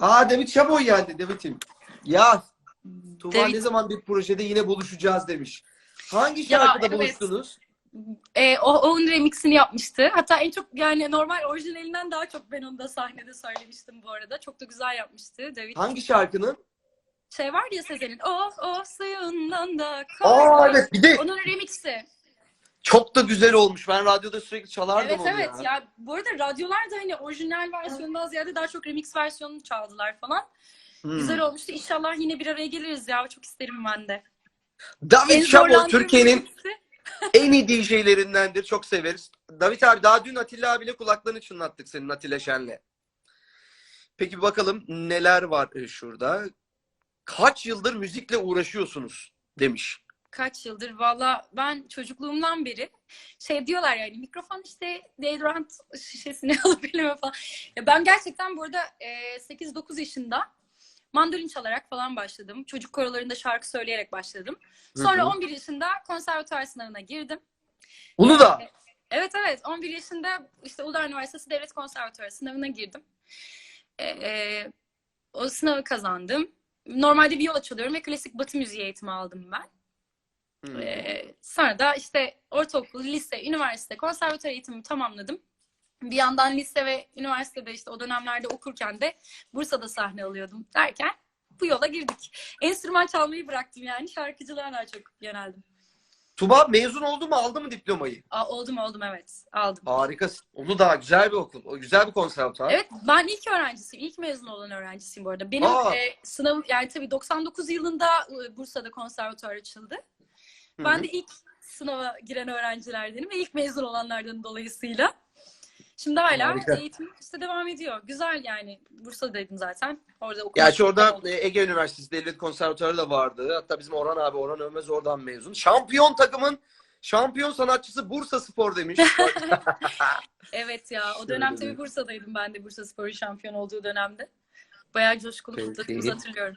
Aa David Şaboy geldi David'im. Ya Tuğba David- ne zaman bir projede yine buluşacağız demiş. Hangi Ya, şarkıda evet. buluştunuz? E, o onun remixini yapmıştı. Hatta en çok yani normal orijinalinden daha çok ben onu da sahnede söylemiştim bu arada. Çok da güzel yapmıştı David. Hangi şarkının? Şey var ya Sezen'in o o suyundan da Aa evet bir de Onun remixi. Çok da güzel olmuş. Ben radyoda sürekli çalardım Evet onu evet ya. ya. bu arada radyolar da hani orijinal versiyonundan ziyade daha çok remix versiyonunu çaldılar falan. Hmm. Güzel olmuştu. İnşallah yine bir araya geliriz ya. Çok isterim ben de. David zorlandığım Türkiye'nin en iyi DJ'lerindendir. Çok severiz. David abi daha dün Atilla abiyle kulaklarını çınlattık senin Atilla Şen'le. Peki bakalım neler var e, şurada. Kaç yıldır müzikle uğraşıyorsunuz demiş. Kaç yıldır valla ben çocukluğumdan beri şey diyorlar yani mikrofon işte deodorant şişesini alıp elime falan. Ya ben gerçekten bu arada e, 8-9 yaşında mandolin çalarak falan başladım. Çocuk korolarında şarkı söyleyerek başladım. Sonra Hı hı. 11 yaşında konservatuar sınavına girdim. Uludağ. Evet evet 11 yaşında işte Uludağ Üniversitesi Devlet Konservatuarı sınavına girdim. Ee, e, o sınavı kazandım. Normalde viola çalıyorum ve klasik batı müziği eğitimi aldım ben. Hmm. Ee, sonra da işte ortaokul, lise, üniversite, konservatuar eğitimimi tamamladım. Bir yandan lise ve üniversitede işte o dönemlerde okurken de Bursa'da sahne alıyordum derken bu yola girdik. Enstrüman çalmayı bıraktım yani şarkıcılığa daha çok yöneldim. Tuba mezun oldu mu aldı mı diplomayı? Aa, oldum oldum evet aldım. Harikasın. Uludağ güzel bir okul. O güzel bir konservatuar. Evet ben ilk öğrencisiyim. ilk mezun olan öğrencisiyim bu arada. Benim Aa. e, sınavım yani tabii 99 yılında e, Bursa'da konservatuar açıldı. Hı Ben de ilk sınava giren öğrencilerdenim ve ilk mezun olanlardan dolayısıyla. Şimdi hala Harika. eğitim işte devam ediyor. Güzel yani. Bursa'daydım zaten. Orada okul. Gerçi orada Ege Üniversitesi Devlet Konservatuarı da vardı. Hatta bizim Orhan abi, Orhan Ölmez oradan mezun. Şampiyon takımın şampiyon sanatçısı Bursa Spor demiş. Evet ya. O dönem bir- tabii Bursa'daydım ben de Bursa Spor'un şampiyon olduğu dönemde. Bayağı coşkulu kutladığımızı hatırlıyorum.